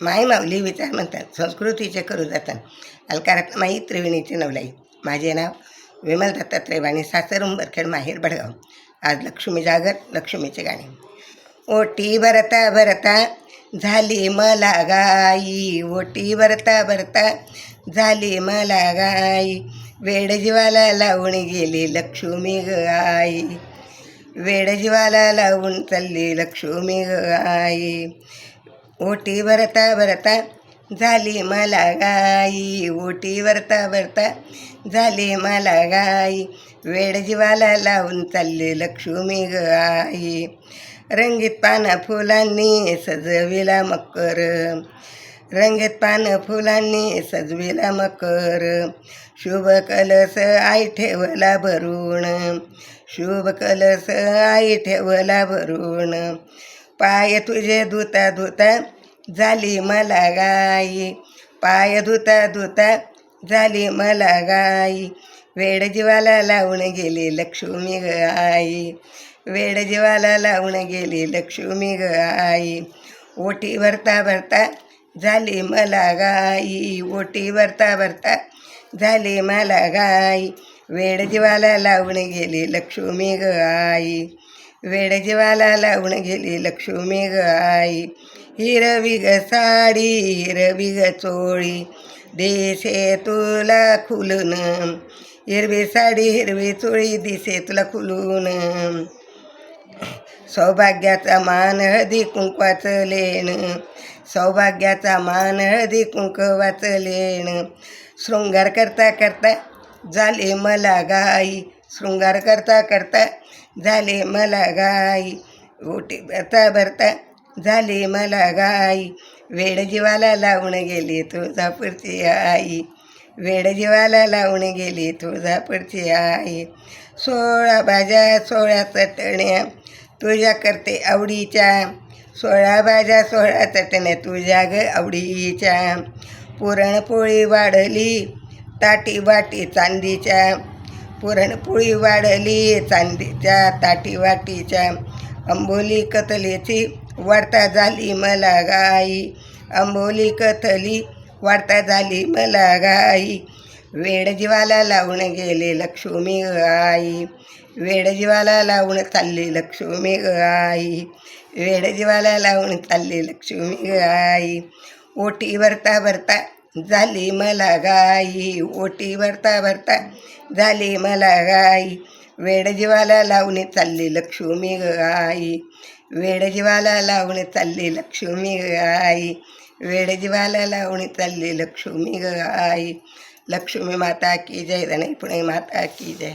माई माऊली विचार म्हणतात संस्कृतीचे करू जातात अलकारात माई त्रिवेणीचे नवलाई. माझे नाव विमल दत्तात्रय वाणी सासर उंबरखेड माहेर बडगाव. आज लक्ष्मी जागर लक्ष्मीचे गाणे. ओटी भरता भरता झाली मला गाई ओटी भरता भरता झाली मला गाई वेड जीवाला लावून गेली लक्ष्मी ग आई. वेड जीवाला लावून चालली लक्ष्मी ग आई. ओटी भरता भरता झाली मला गाई ओटी वरता भरता झाली मला गाई वेड जीवाला लावून चालली लक्ष्मी ग आई. रंगीत पानं फुलांनी सजविला मकर. रंगीत पानं फुलांनी सजविला मकर. शुभ कलस आई ठेवला भरून. शुभ कलस आई ठेवला भरून. पाय तुझे धुता धुता झाली मला गाई पाय धुता धुता झाली मला गाई वेड जीवाला लावून गेली लक्ष्मी ग आई वेड जीवाला लावून गेली लक्ष्मी ग आई ओटी भरता भरता झाली मला गाई ओटी भरता भरता झाली मला गाई वेड जीवाला लावून गेली लक्ष्मी ग आई वेड जीवाला लावून गेली लक्ष्मी ग आई हिरवी ग साडी हिरवी ग चोळी दिसे तुला खुलून. हिरवी साडी हिरवी चोळी दिसे तुला खुलून. सौभाग्याचा मान हळदी कुंकवाचं लेण. सौभाग्याचा मान हळदी कुंकवाचं लेण. शृंगार करता करता झाले मला गाई शृंगार करता करता झाले मला गाई ओटी भरता भरता झाली मला गाई वेड जीवाला लावून गेली तुळजापूरची आई. वेड जीवाला लावून गेली तुळजापूरची आई. सोळा भाज्या सोळा चटण्या तुझ्या करते आवडीच्या. सोळा भाज्या सोळा चटण्या तुझ्या ग आवडीच्या. पुरणपोळी वाढली ताटी वाटी चांदीच्या. पुरणपोळी वाढली चांदीच्या ताटी वाटीच्या. अंबोली कतलीची वाढता झाली मला गाई. अंबोली कथली वाढता झाली मला गाई. वेड जीवाला लावून गेले लक्ष्मी गाई आई. वेड जीवाला लावून चालली लक्ष्मी गाई आई. वेड जीवाला लावून चालली लक्ष्मी गाई आई. ओटी भरता भरता झाली मला गाई ओटी भरता भरता झाली मला गाई वेड जीवाला चालली लक्ष्मी गाई आई. वेड जीवाला चालली लक्ष्मी गाई आई. वेड जीवाला चालली लक्ष्मी गाई लक्ष्मी माता की जय धनई पुणे माता की जय.